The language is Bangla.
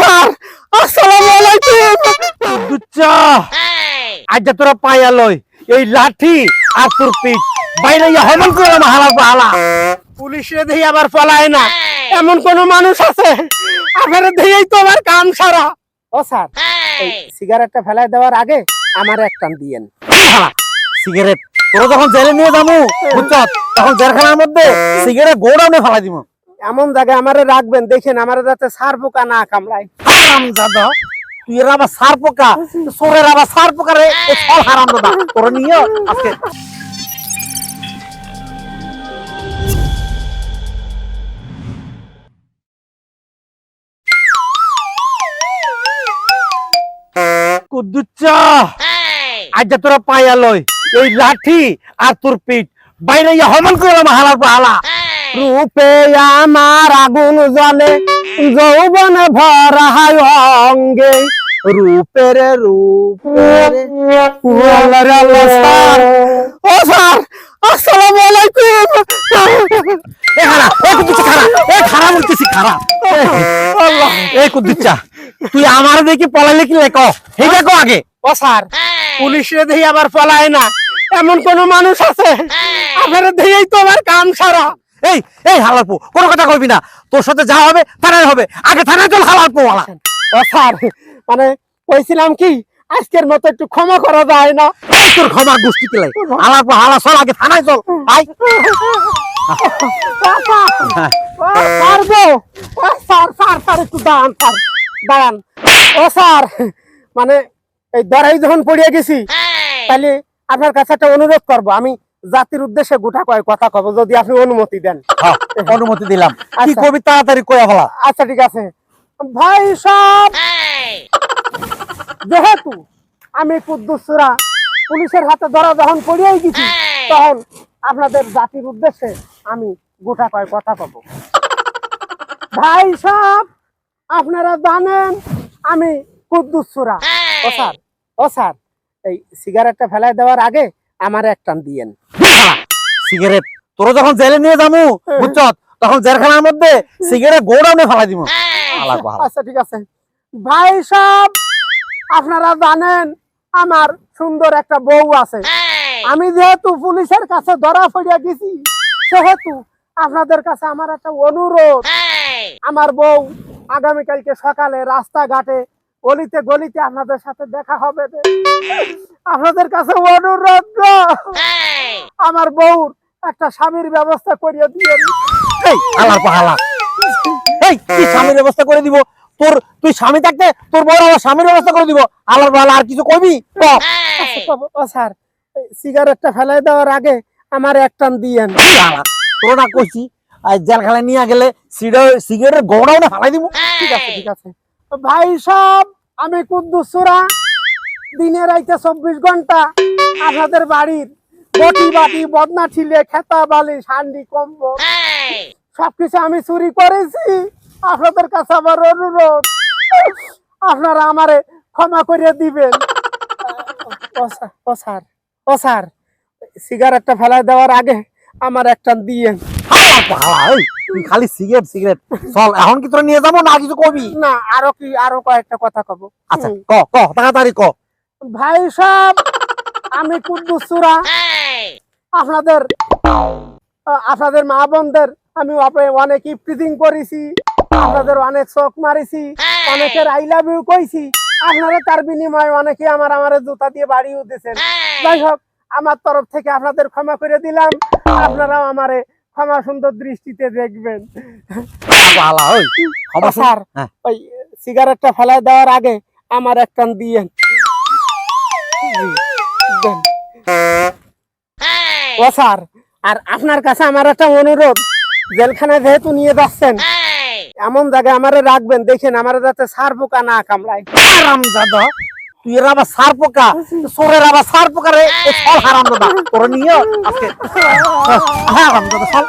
স্যার আসসালামু আলাইকুম। আজ লই। এই লাঠি আর তোর বাইরে করে পুলিশে আবার না। এমন কোন মানুষ আছে? আপনারা দেই তো আমার কাম সারা। ও স্যার সিগারেটটা ফেলাই দেওয়ার আগে আমার এক টান দিয়েন। সিগারেট? তোরা যখন জেলে নিয়ে যাব, বুঝছ? তখন জেলখানার মধ্যে সিগারেট গোডাউনে ফেলাই দিব। এমন জায়গায় আমারে রাখবেন, দেখেন আমার যাতে সার পোকা না কামড়ায়। তুই এর আবার সার পোকা সোরের আবার সার এ হারাম দাদা নিয়ে আজকে আজ তোরা পাইয়া লই এই লাঠি আর তোর পিঠ, বাইরে হমন করে হালার হালা রূপে আমার আগুন জ্বলে যৌবন ভরা হয় অঙ্গে। রূপের রূপের আল্লাহ রে আল্লাহ স্যার। ও স্যার আসসালামু আলাইকুম এ খারা এ কুদ্দুচ্চা খারা এ খারা বলতেছি খারা আল্লাহ। এ কুদ্দুচ্চা তুই আমার দেখি পলাইলে কি লেখ? এই দেখো আগে। ও স্যার পুলিশে দেখি আবার পলায় না। এমন কোন মানুষ আছে? আপনারা দেখেই তো আমার কাম সারা। এই এই হালারপু কোনো কথা কবি না। তোর সাথে যা হবে থানায় হবে। আগে থানায় চল হালারপু ওয়ালা। ও স্যার মানে কইছিলাম কি আজকের মতো একটু ক্ষমা করা যায় না? তোর ক্ষমা গোষ্ঠী কেলাই হালারপু হালা চল আগে থানায় চল। আই পারব স্যার স্যার স্যার একটু দাঁড়ান স্যার দাঁড়ান। ও স্যার মানে এই দরাই যখন পড়িয়ে গেছি তাহলে আপনার কাছে একটা অনুরোধ করব। আমি জাতির উদ্দেশ্যে গোটা কয় কথা কব যদি আপনি অনুমতি দেন। অনুমতি দিলাম। কি আচ্ছা। কবি তাড়াতাড়ি কয়া ফেলা। আচ্ছা ঠিক আছে। ভাই সব যেহেতু আমি কুদ্দুসরা পুলিশের হাতে ধরা যখন পড়িয়ে গেছি তখন আপনাদের জাতির উদ্দেশ্যে আমি গোটা কয় কথা কব। ভাই সব আপনারা জানেন আমি কুদ্দুসরা ও স্যার ও স্যার এই সিগারেটটা ফেলাই দেওয়ার আগে আমার এক টান দিয়েন। সিগারেট। তোরা যখন জেলে নিয়ে যাব বুঝছ তখন জেলখানার মধ্যে সিগারেট গোডাউনে ফেলাই দিব আচ্ছা ঠিক আছে। ভাই সব আপনারা জানেন আমার সুন্দর একটা বউ আছে। আমি যেহেতু পুলিশের কাছে ধরা পড়িয়া গেছি সেহেতু আপনাদের কাছে আমার একটা অনুরোধ। আমার বউ আগামীকালকে সকালে রাস্তাঘাটে গলিতে গলিতে আপনাদের সাথে দেখা হবে আপনাদের কাছে অনুরোধ আমার বউর একটা স্বামীর ব্যবস্থা করিয়ে দিয়ে এই পাহালা স্বামীর ব্যবস্থা করে দিব। তোর তুই স্বামী থাকতে তোর বড় আমার স্বামীর ব্যবস্থা করে দিব। আলার পাহালা আর কিছু কবি ক? ও স্যার সিগারেটটা ফেলাই দেওয়ার আগে আমার এক টান দিয়েন। তোর না কইছি আর জেলখানায় নিয়ে গেলে সিগারেট গোডাউনে ফেলাই দিব। ঠিক আছে ঠিক আছে। ভাই সব আমি কুদ্দুসুরা দিনে রাইতে চব্বিশ ঘণ্টা আপনাদের বাড়ির বটি বাটি বদনা ঠিলে খেতা বালি হান্ডি কম্বল সবকিছু আমি চুরি করেছি। আপনাদের কাছে আমার অনুরোধ আপনারা আমারে ক্ষমা করে দিবেন। ও স্যার ও স্যার সিগারেটটা ফেলাই দেওয়ার আগে আমার একটা দিয়েন এই, তুই খালি সিগারেট সিগারেট। চল এখন কি তোর নিয়ে যাব না কিছু কবি? না আরও কি আরও কয়েকটা কথা কব। আচ্ছা ক ক তাড়াতাড়ি ক। ভাই সব আমি কুদ্দুসুরা। আপনাদের আপনাদের মা বোনদের আমি অনেক ইফটিজিং করেছি। আপনাদের অনেক শোক মারিছি। অনেকের আই লাভ ইউ কইছি। আপনারা তার বিনিময়ে অনেকে আমার আমার জুতা দিয়ে বাড়িও দিয়েছেন। যাই হোক আমার তরফ থেকে আপনাদের ক্ষমা করে দিলাম। আপনারাও আমারে ক্ষমা সুন্দর দৃষ্টিতে দেখবেন। পাহালা, ওই ক্ষমা স্যার হ্যাঁ। ওই সিগারেটটা ফেলাই দেওয়ার আগে আমার এক টান দিয়েন। ও স্যার আর আপনার কাছে আমার একটা অনুরোধ জেলখানায় যেহেতু নিয়ে যাচ্ছেন এমন জায়গায় আমারে রাখবেন দেখেন আমার যাতে সার পোকা না কামড়ায়। হারাম দাদা তুই এর আবার সার পোকা সোরের আবার সার পোকা রে সব হারাম দাদা তোর নিয়ে আজকে হারাম দাদা চল